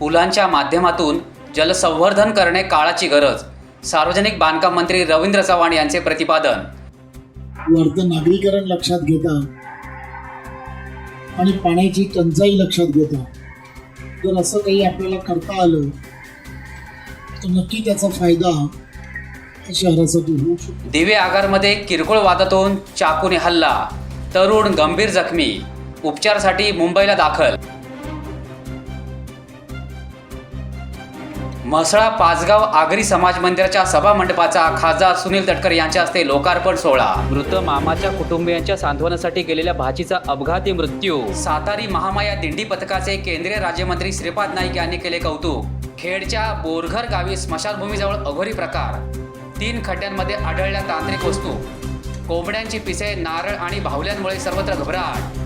पुलांच्या माध्यमातून जलसंवर्धन करणे काळाची गरज. सार्वजनिक बांधकाम मंत्री रवींद्र चव्हाण यांचे प्रतिपादन. वाढतं नागरीकरण लक्षात घेता आणि पाण्याची टंचाई लक्षात घेता. जर असं काही आपल्याला करता आलं तर नक्की त्याचा फायदा शहरासाठी होऊ शकतो. दिवे आगारमध्ये किरकोळ वादातून चाकूने हल्ला तरुण गंभीर जखमी उपचारासाठी मुंबईला दाखल म्हसळा पाचगाव आगरी समाज मंदिराच्या सभा मंडपाचा खासदार सुनील तटकर यांच्या हस्ते लोकार्पण सोहळा. मृत मामाच्या कुटुंबियांच्या सांत्वनासाठी गेलेल्या भाचीचा अपघाती मृत्यू. सातारी महामाया दिंडी पथकाचे केंद्रीय राज्यमंत्री श्रीपाद नाईक यांनी केले कौतुक. खेडच्या बोरघर गावी स्मशानभूमीजवळ अघोरी प्रकार. तीन खड्ड्यांमध्ये आढळल्या तांत्रिक वस्तू. कोंबड्यांची पिसे नारळ आणि बाहुल्यांमुळे सर्वत्र घबराट.